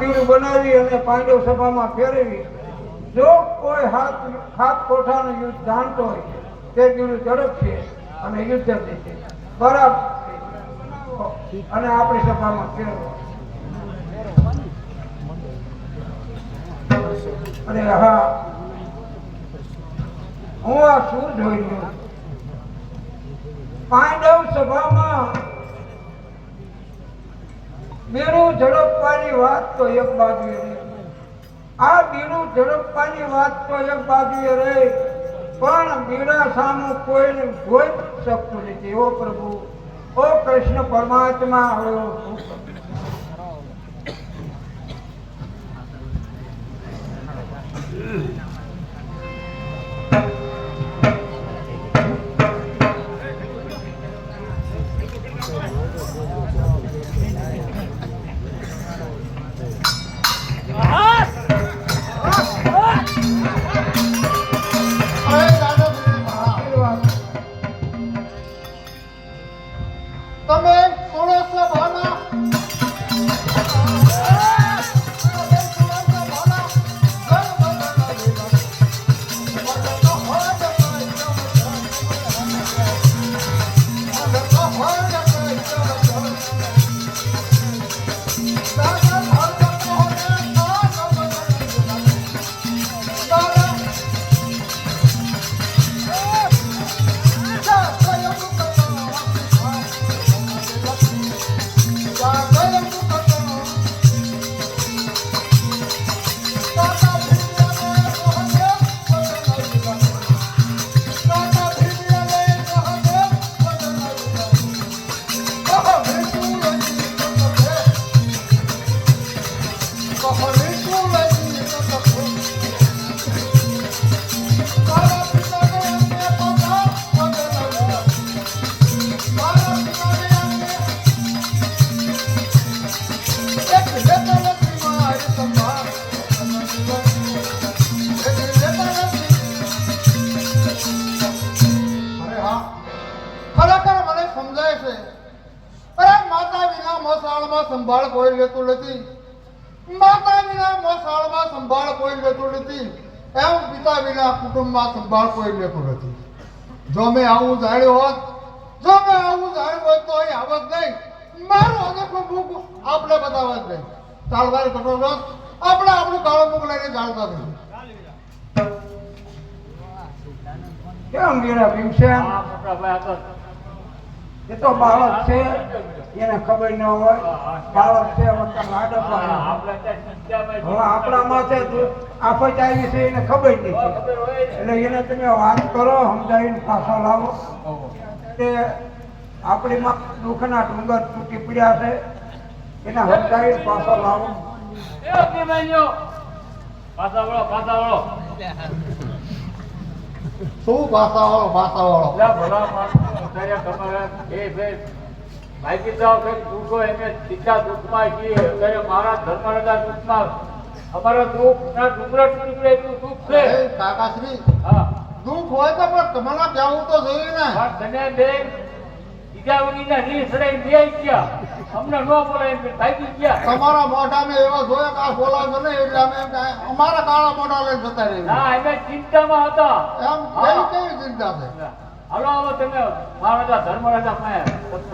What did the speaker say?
બીડું બનાવી અને પાંડવ સભામાં ફેરવી. જો કોઈ હાથ હાથ કોઠાનું યુદ્ધ જાણતો હોય, તે બીડું ઝડપશે અને યુદ્ધ થશે બરાબર. અને આપણી સભામાં ફેરવો. અને હા. હું આ શું જોઈ પાંડવ સભામાં બીડું ઝડપવાની વાત તો એક બાજુએ રહી. આ બીણું ઝડપવાની વાત તો એક બાજુએ રહી. પણ બીડા સામું કોઈને જોઈ શકતું નથી. ઓ પ્રભુ ઓ કૃષ્ણ પરમાત્મા હવે Oh! oh, oh. મોસાળમાં સંભાળ કોઈ લેતું નથી. માતા વિના મોસાળમાં સંભાળ કોઈ લેતું નથી. એમ પિતા વિના કુટુંબમાં સંભાળ કોઈ લેતું નથી. જો મેં આવું જાણ્યું હોત જો મેં આવું જાણ્યું હોત તો અહીં આવત નહીં. મારું અનોખું મુખ આપણે બતાવત નહીં. તાળવાર ઘટો રસ આપણે આપણું કાળો મુખ લઈને જાણતા નહીં. કેમ ગીરા ભીમસેન એ તો બાળક છે એને ખબર ન હોય. બાળક છે હવે આપણા માથે દુ- આફત આવી છે એને ખબર નથી. એટલે એને તમે વાત કરો સમજાવીને પાછો લાવો. તે આપણી માં દુઃખના ડુંગર તૂટી પડ્યા છે એને સમજાવીને પાછો લાવો. પાછા વળો પાછા વળો. શું ભાષા વાળો ભાષા વાળો? લા તમારા એ ભાઈ ભાઈજી સાહેબ દુઃખો એમને સીધા દુઃખમાં છીએ અત્યારે મારા ધર્મરાજા દુઃખમાં અમારા દુઃખ ના ડુંગરા ટુકડે એટલું દુઃખ છે. કાકાશ્રી હા. દુઃખ હોય તો પણ તમારા કહેવું તો જોઈએ ને. પણ તને બેન બીજા વગીના રીલ સડાઈ બે ગયા. અમને ન બોલાય એમ ભાગી ગયા. તમારા મોઢા મેં એવા જોયા કે આ બોલાવશો ને એટલે અમે અમારા કાળા મોઢા લઈને જતા રહી ના અમે ચિંતામાં હતા. એમ કઈ કેવી ચિંતા છે? હાલો હવે તમે મહારાજા ધર્મરાજા પાસે